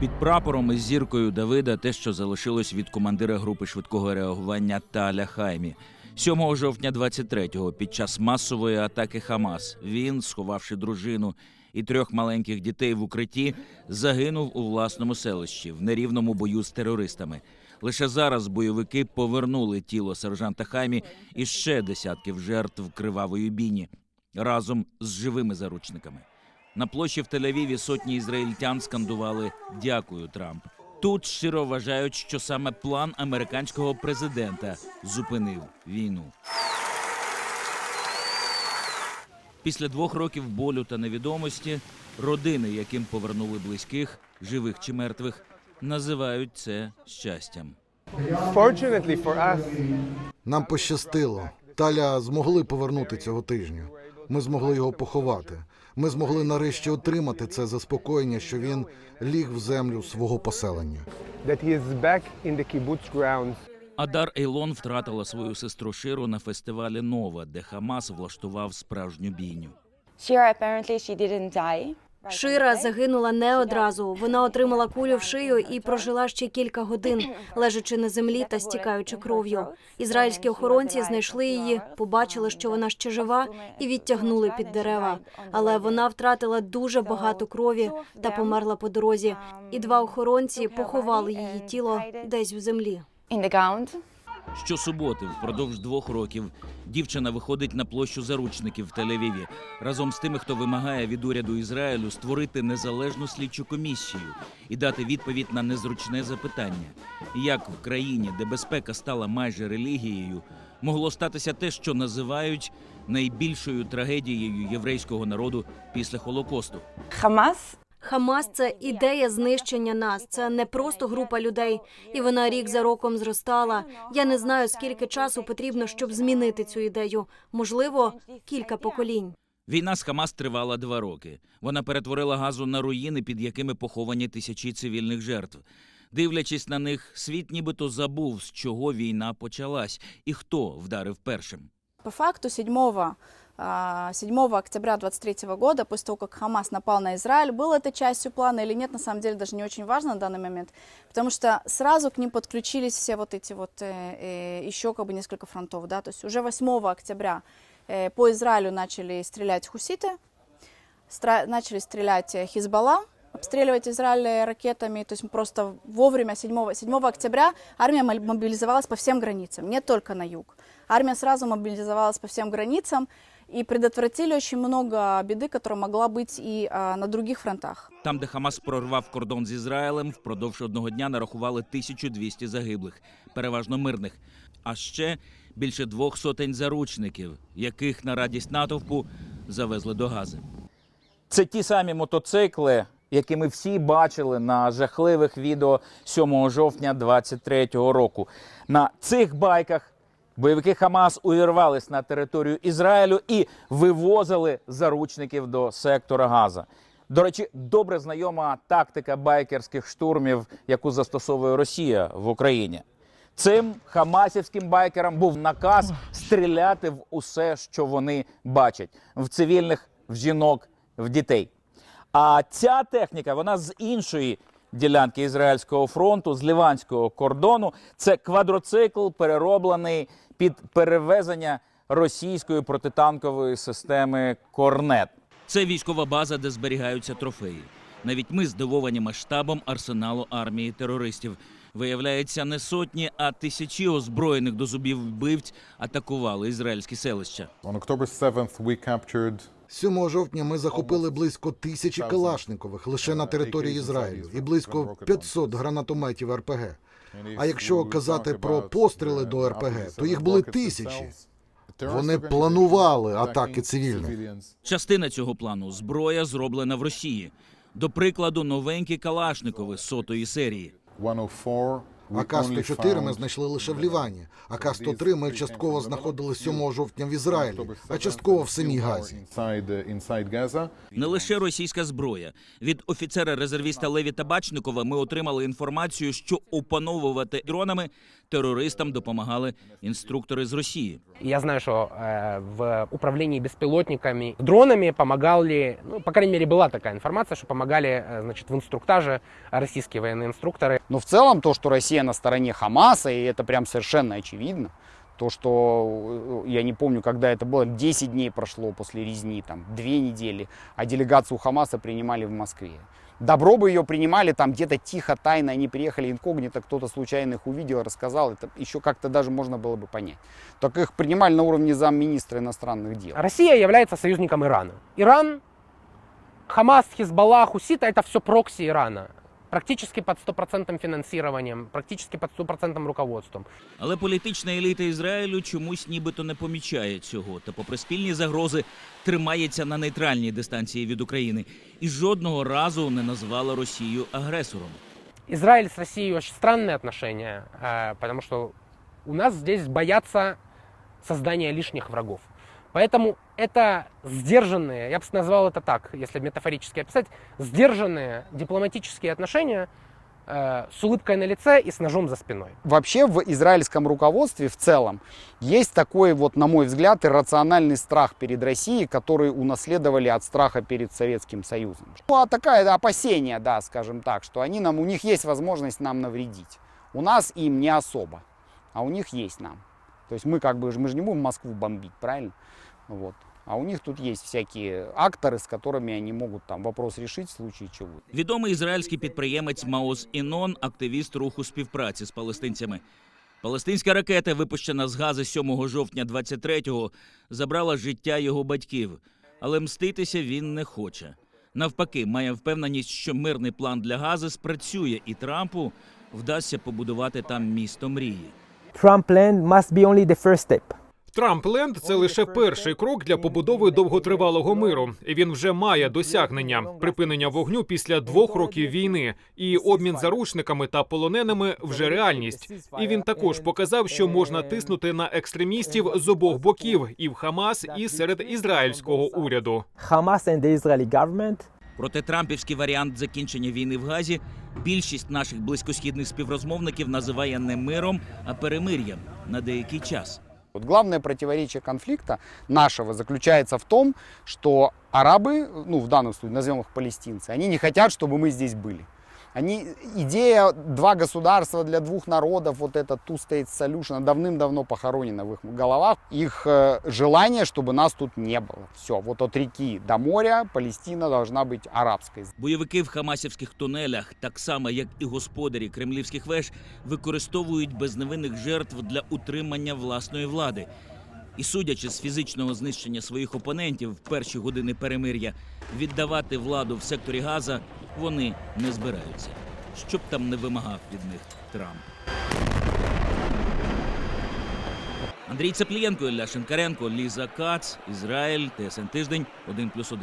Під прапором із зіркою Давида те, що залишилось від командира групи швидкого реагування Таля Хаймі. 7 жовтня 23-го, під час масової атаки Хамас, він, сховавши дружину і трьох маленьких дітей в укритті, загинув у власному селищі в нерівному бою з терористами. Лише зараз бойовики повернули тіло сержанта Хаймі і ще десятків жертв кривавої бійні разом з живими заручниками. На площі в Тель-Авіві сотні ізраїльтян скандували Дякую, Трамп. Тут щиро вважають, що саме план американського президента зупинив війну. Після двох років болю та невідомості родини, яким повернули близьких, живих чи мертвих, називають це щастям. Нам пощастило. Таля змогли повернути цього тижня. Ми змогли його поховати. Ми змогли нарешті отримати це заспокоєння, що він ліг в землю свого поселення. that he is back in the kibbutz grounds. Адар Ейлон втратила свою сестру Ширу на фестивалі Нова, де Хамас влаштував справжню бійню. Shira apparently she didn't die. Шира загинула не одразу. Вона отримала кулю в шию і прожила ще кілька годин, лежачи на землі та стікаючи кров'ю. Ізраїльські охоронці знайшли її, побачили, що вона ще жива, і відтягнули під дерева. Але вона втратила дуже багато крові та померла по дорозі. І два охоронці поховали її тіло десь у землі. Щосуботи, впродовж двох років, дівчина виходить на площу заручників в Тель-Авіві разом з тими, хто вимагає від уряду Ізраїлю створити незалежну слідчу комісію і дати відповідь на незручне запитання: як в країні, де безпека стала майже релігією, могло статися те, що називають найбільшою трагедією єврейського народу після Холокосту. Hamas Хамас це ідея знищення нас. Це не просто група людей, і вона рік за роком зростала. Я не знаю, скільки часу потрібно, щоб змінити цю ідею. Можливо, кілька поколінь. Війна з Хамас тривала два роки. Вона перетворила газу на руїни, під якими поховані тисячі цивільних жертв. Дивлячись на них, світ нібито забув, з чого війна почалась і хто вдарив першим. По факту 7, а, 7 октября 23 года, после того, как Хамас напал на Израиль, было это частью плана или нет, на самом деле даже не очень важно на данный момент, потому что сразу к ним подключились все вот эти вот э, э, еще как бы несколько фронтов, да, то есть уже 8 октября э, по Израилю начали стрелять хуситы, стра- начали стрелять э, Хизбалла, обстреливать Израиль э, ракетами. То есть просто вовремя 7, 7 октября армия мобили- мобилизовалась по всем границам, не только на юг. Армия сразу мобилизовалась по всем границам и предотвратили очень много беды, которая могла быть и на других фронтах. Там, де Хамас прорвав кордон з Ізраїлем, впродовж одного дня нарахували 1200 загиблих, переважно мирних. А ще більше двох сотень заручників, яких на радість натовпу завезли до Гази. Це ті самі мотоцикли, які ми всі бачили на жахливих відео 7 жовтня 23-го року. На цих байках бойовики Хамас увірвались на територію Ізраїлю і вивозили заручників до сектора Газа. До речі, добре знайома тактика байкерських штурмів, яку застосовує Росія в Україні. Цим хамасівським байкерам був наказ стріляти в усе, що вони бачать: в цивільних, в жінок, в дітей. А ця техніка, вона з іншої ділянки Ізраїльського фронту, з ліванського кордону. Це квадроцикл, перероблений під перевезення російської протитанкової системи Корнет. Це військова база, де зберігаються трофеї. Навіть ми здивовані масштабом арсеналу армії терористів. Виявляється, не сотні, а тисячі озброєних до зубів вбивць атакували ізраїльські селища. On October 7th, we captured 7 жовтня ми захопили близько тисячі калашникових лише на території Ізраїлю і близько 500 гранатометів РПГ. А якщо казати про постріли до РПГ, то їх були тисячі. Вони планували атаки цивільних. Частина цього плану зброя зроблена в Росії. До прикладу, новенькі Калашникови сотої серії. 104 we АК-104 ми знайшли лише в Лівані. АК-103 ми частково знаходили 7 жовтня в Ізраїлі, а частково в самій Газі. uh. Не лише російська зброя. Від офіцера-резервіста Леві Табачникова ми отримали інформацію, що опановувати дронами терористам допомагали інструктори з Росії. И Я знаю, что э, в управлении беспилотниками, дронами помогали, ну, по крайней мере, была такая информация, что помогали, э, значит, в инструктаже российские военные инструкторы. Но в целом то, что Россия на стороне Хамаса, и это прям совершенно очевидно, То, что, э, я не помню, когда это было, 10 дней прошло после резни, там, 2 недели, а делегацию Хамаса принимали в Москве. Добро бы ее принимали там где-то тихо, тайно, они приехали инкогнито, кто-то случайно их увидел, рассказал, это еще как-то даже можно было бы понять. Так их принимали на уровне замминистра иностранных дел. Россия является союзником Ирана. Иран, Хамас, Хизбалла, Хусита – это все прокси Ирана. Практически под стопроцентным финансированием, практически под стопроцентным руководством. Але політична еліта Ізраїлю чомусь нібито не помічає цього, та, попри спільні загрози, тримається на нейтральній дистанції від України і жодного разу не назвала Росію агресором. Израиль с Россией очень странные отношения, э, потому что у нас здесь боятся создания лишних врагов. Поэтому это сдержанные, я бы назвал это так, если метафорически описать, сдержанные дипломатические отношения э, с улыбкой на лице и с ножом за спиной. Вообще в израильском руководстве в целом есть такой вот, на мой взгляд, иррациональный страх перед Россией, который унаследовали от страха перед Советским Союзом. Ну, а такая опасение, да, скажем так, что они нам, у них есть возможность нам навредить. У нас им не особо, а у них есть нам. То есть мы как бы, мы же не будем Москву бомбить, правильно? Вот. А у них тут есть всякие акторы, с которыми они могут там вопрос решить в случае чего. Відомий ізраїльський підприємець Маоз Інон, активіст руху співпраці з палестинцями. Палестинська ракета, випущена з Гази 7 жовтня 23-го, забрала життя його батьків, але мститися він не хоче. Навпаки, має впевненість, що мирний план для Гази спрацює, і Трампу вдасться побудувати там місто мрії. Trump land must be only the first step. Трампленд це лише перший крок для побудови довготривалого миру. І Він вже має досягнення припинення вогню після двох років війни, і обмін заручниками та полоненими вже реальність. І він також показав, що можна тиснути на екстремістів з обох боків, і в Хамас, і серед ізраїльського уряду. Hamas and the Israeli government Проте трампівський варіант закінчення війни в Газі більшість наших близькосхідних співрозмовників називає не миром, а перемир'ям на деякий час. Вот главное противоречие конфликта нашего заключается в том, что арабы, ну в данном случае назовем их палестинцы, они не хотят, чтобы мы здесь были. Они, идея два государства для двух народов, вот это two-state solution, она давным-давно похоронена в их головах. Их э, желание, чтобы нас тут не было. Все, вот от реки до моря Палестина должна быть арабской. Бойовики в хамасівських тунелях, так само як і господарі кремлівських веж, використовують безневинних жертв для утримання власної влади. І судячи з фізичного знищення своїх опонентів в перші години перемир'я, віддавати владу в секторі Газа вони не збираються. Щоб там не вимагав від них Трамп. Андрій Цеплієнко, Ілля Шинкаренко, Ліза Кац, Ізраїль, ТСН Тиждень, 1+,1.